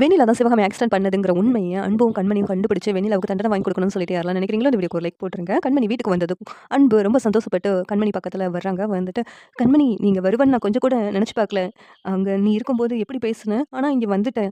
வெண்ணிலா தான் சிவகாமி ஆக்சிடென்ட் பண்ணதுங்கிற உண்மையை அன்பும் கண்மணியும் கண்டுபிடிச்சு வெண்ணிலாவுக்கு தண்டனை வாங்கி கொடுக்கணும்னு சொல்லிட்டு யாரெல்லாம் நினைக்கிறீங்களோ இந்த வீடியோ ஒரு லைக் போட்டுருங்க. கண்மணி வீட்டுக்கு வந்தது அன்பு ரொம்ப சந்தோஷப்பட்டு கண்மணி பக்கத்தில் வர்றாங்க. வந்துட்டு கண்மணி நீங்கள் வருவன்னு நான் கொஞ்சம் கூட நினச்சி பார்க்கல. அங்கே நீ இருக்கும்போது எப்படி பேசுனேன் ஆனால் இங்கே வந்துட்டேன்.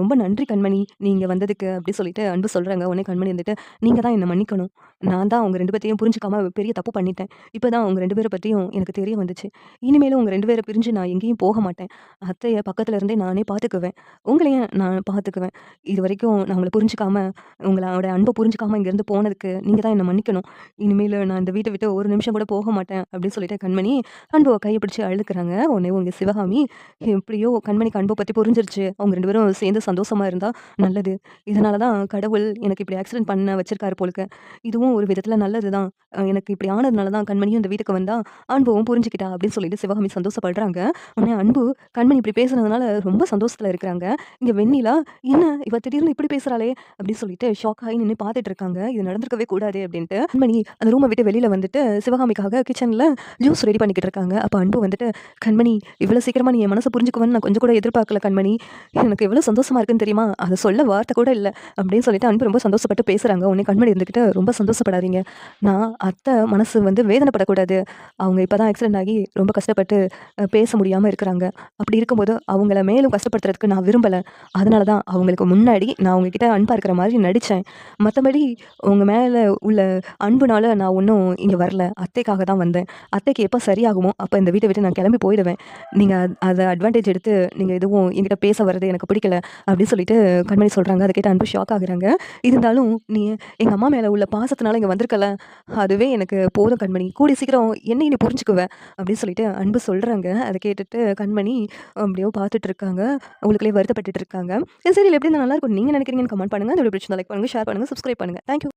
ரொம்ப நன்றி கண்மணி. நீங்கள் வந்ததுக்கு அப்படி சொல்லிட்டு அன்பு சொல்கிறாங்க உடனே கண்மணி வந்துட்டு நீங்கள் தான் என்னை மன்னிக்கணும். நான் தான் அவங்க ரெண்டு பேர்த்தையும் புரிஞ்சுக்காம பெரிய தப்பு பண்ணிட்டேன். இப்போ தான் அவங்க ரெண்டு பேரை பற்றியும் எனக்கு தெரிய வந்துச்சு. இனிமேலும் உங்கள் ரெண்டு பேரை பிரிஞ்சு நான் எங்கேயும் போக மாட்டேன். அத்தையை பக்கத்தில் இருந்தே நானே பார்த்துக்குவேன் உங்களையும் நான் பார்த்துக்குவேன். இது வரைக்கும் நான் உங்களை புரிஞ்சுக்காம உங்களோட அன்பை புரிஞ்சுக்காம இங்கேருந்து போனதுக்கு நீங்கள் தான் என்னை மன்னிக்கணும். இனிமேல் நான் இந்த வீட்டை விட்டு ஒரு நிமிஷம் கூட போக மாட்டேன் அப்படின்னு சொல்லிட்டு கண்மணி அன்பை கையை பிடிச்சி அழுக்கிறாங்க. உடனே உங்கள் சிவகாமி எப்படியோ கண்மணிக்கு அன்பை பற்றி புரிஞ்சிருச்சு. அவங்க ரெண்டு பேரும் சேர்ந்து சந்தோஷமாக இருந்தால் நல்லது. இதனால தான் கடவுள் எனக்கு இப்படி ஆக்சிடென்ட் பண்ண வச்சிருக்காரு போலுக்கு. இதுவும் ஒரு விதத்தில் நல்லது தான் எனக்கு இப்படி ஆனதுனால தான் கண்மணியும் இந்த வீட்டுக்கு வந்தால் அன்பவும் புரிஞ்சுக்கிட்டா அப்படின்னு சொல்லிட்டு சிவகாமி சந்தோஷப்படுறாங்க. உடனே அன்பு கண்மணி இப்படி பேசுனதுனால ரொம்ப சந்தோஷத்தில் இருக்கிறாங்க. இங்கே வெண்ணிலா என்ன இவ திடீர்னு இப்படி பேசுறாளே? அப்படின்னு சொல்லிட்டு ஷாக் ஆகி நின்று பார்த்துட்டு இருக்காங்க இது நடந்திருக்கவே கூடாது அப்படின்ட்டு கண்மணி அந்த ரூமை விட்டு வெளியில வந்துட்டு சிவகாமிக்காக கிச்சனில் ஜூஸ் ரெடி பண்ணிக்கிட்டு இருக்காங்க அப்போ அன்பு வந்துட்டு கண்மணி இவ்வளோ சீக்கிரமா நீ என் மனசை புரிஞ்சுக்குவேன்னு நான் கொஞ்சம் கூட எதிர்பார்க்கல கண்மணி. எனக்கு எவ்வளோ சந்தோஷமா இருக்குன்னு தெரியுமா? அதை சொல்ல வார்த்தை கூட இல்லை அப்படின்னு சொல்லிட்டு அன்பு ரொம்ப சந்தோஷப்பட்டு பேசுறாங்க. உன்னை கண்மணி இருந்துக்கிட்டு ரொம்ப சந்தோஷப்படாதீங்க. நான் அத்தை மனசு வந்து வேதனைப்படக்கூடாது. அவங்க இப்போ தான் ஆக்சிடென்ட் ஆகி ரொம்ப கஷ்டப்பட்டு பேச முடியாமல் இருக்கிறாங்க. அப்படி இருக்கும்போது அவங்கள மேலும் கஷ்டப்படுத்துறதுக்கு நான் விரும்பலை. அதனால தான் அவங்களுக்கு முன்னாடி நான் உங்ககிட்ட அன்பாக இருக்கிற மாதிரி நடித்தேன் மற்றபடி உங்கள் மேலே உள்ள அன்புனால் நான் ஒன்றும் இங்கே வரல. அத்தைக்காக தான் வந்தேன். அத்தைக்கு எப்போ சரியாகுமோ அப்போ இந்த வீட்டை விட்டு நான் கிளம்பி போயிடுவேன். நீங்கள் அதை அட்வான்டேஜ் எடுத்து நீங்கள் எதுவும் என்கிட்ட பேச வர்றது எனக்கு பிடிக்கல அப்படின்னு சொல்லிட்டு கண்மணி சொல்கிறாங்க அதை கேட்டு அன்பு ஷாக் ஆகுறாங்க. இருந்தாலும் நீ எங்கள் அம்மா மேலே உள்ள பாசத்தினால இங்கே வந்திருக்கல. அதுவே எனக்கு போதும் கண்மணி. கூடி சீக்கிரம் என்னை நீ புரிஞ்சுக்குவ அப்படின்னு சொல்லிட்டு அன்பு சொல்கிறாங்க அதை கேட்டுட்டு கண்மணி அப்படியோ பார்த்துட்டு இருக்காங்க. அவங்களுக்குள்ளே வருத்தப்பட்டுட்டு இருக்காங்க. இந்த சீரியல் எப்படி நல்லா இருக்கும். நீங்கள் நினைக்கிறீங்கன்னு கமெண்ட் பண்ணுங்கள் இந்த வீடியோ பிடிச்சிருந்தா லைக் பண்ணுங்கள் ஷேர் பண்ணுங்கள் சப்ஸ்கிரைப் பண்ணுங்கள் தேங்க்யூ